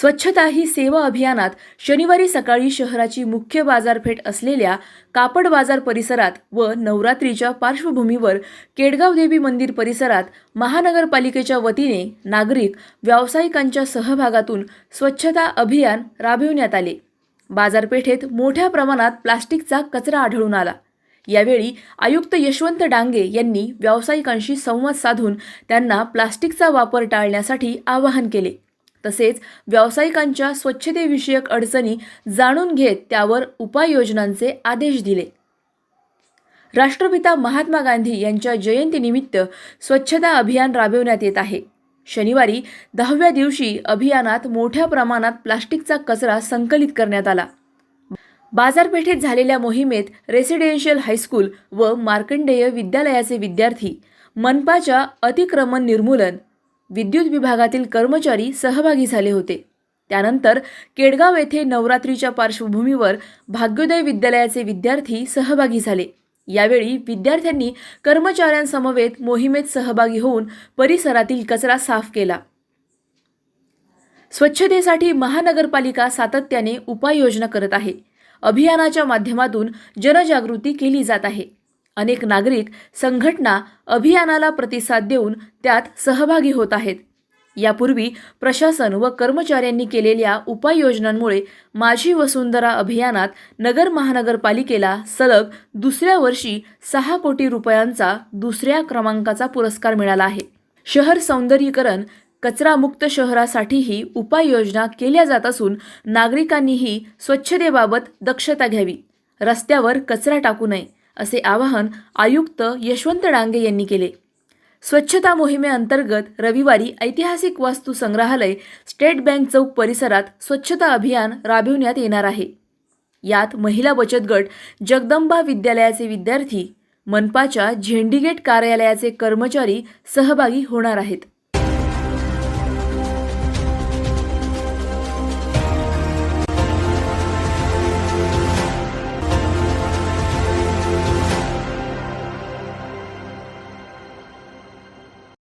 स्वच्छता ही सेवा अभियानात शनिवारी सकाळी शहराची मुख्य बाजारपेठ असलेल्या कापड बाजार परिसरात व नवरात्रीच्या पार्श्वभूमीवर केडगाव देवी मंदिर परिसरात महानगरपालिकेच्या वतीने नागरिक व्यावसायिकांच्या सहभागातून स्वच्छता अभियान राबविण्यात आले. बाजारपेठेत मोठ्या प्रमाणात प्लास्टिकचा कचरा आढळून आला. यावेळी आयुक्त यशवंत डांगे यांनी व्यावसायिकांशी संवाद साधून त्यांना प्लास्टिकचा वापर टाळण्यासाठी आवाहन केले. तसेच व्यावसायिकांच्या स्वच्छतेविषयक अडचणी जाणून घेत त्यावर उपाययोजनांचे आदेश दिले. राष्ट्रपिता महात्मा गांधी यांच्या जयंतीनिमित्त स्वच्छता अभियान राबविण्यात येत आहे. शनिवारी दहाव्या दिवशी अभियानात मोठ्या प्रमाणात प्लास्टिकचा कचरा संकलित करण्यात आला. बाजारपेठेत झालेल्या मोहिमेत रेसिडेन्शियल हायस्कूल व मार्कंडेय विद्यालयाचे विद्यार्थी मनपाच्या अतिक्रमण निर्मूलन विद्युत विभागातील कर्मचारी सहभागी झाले होते. त्यानंतर केडगाव येथे नवरात्रीच्या पार्श्वभूमीवर भाग्योदय विद्यालयाचे विद्यार्थी सहभागी झाले. यावेळी विद्यार्थ्यांनी कर्मचाऱ्यांसमवेत मोहिमेत सहभागी होऊन परिसरातील कचरा साफ केला. स्वच्छतेसाठी महानगरपालिका सातत्याने उपाययोजना करत आहे. अभियानाच्या माध्यमातून जनजागृती केली जात आहे. अनेक नागरिक संघटना अभियानाला प्रतिसाद देऊन त्यात सहभागी होत आहेत. यापूर्वी प्रशासन व कर्मचाऱ्यांनी केलेल्या उपाययोजनांमुळे माझी वसुंधरा अभियानात नगर महानगरपालिकेला सलग दुसऱ्या वर्षी सहा कोटी रुपयांचा दुसऱ्या क्रमांकाचा पुरस्कार मिळाला आहे. शहर सौंदर्यीकरण कचरामुक्त शहरासाठीही उपाययोजना केल्या जात असून नागरिकांनीही स्वच्छतेबाबत दक्षता घ्यावी. रस्त्यावर कचरा टाकू नये. असे आवाहन आयुक्त यशवंत डांगे यांनी केले. स्वच्छता मोहिमेअंतर्गत रविवारी ऐतिहासिक वास्तू संग्रहालय स्टेट बँक चौक परिसरात स्वच्छता अभियान राबविण्यात येणार आहे. यात महिला बचत गट जगदंबा विद्यालयाचे विद्यार्थी मनपाच्या झेंडीगेट कार्यालयाचे कर्मचारी सहभागी होणार आहेत.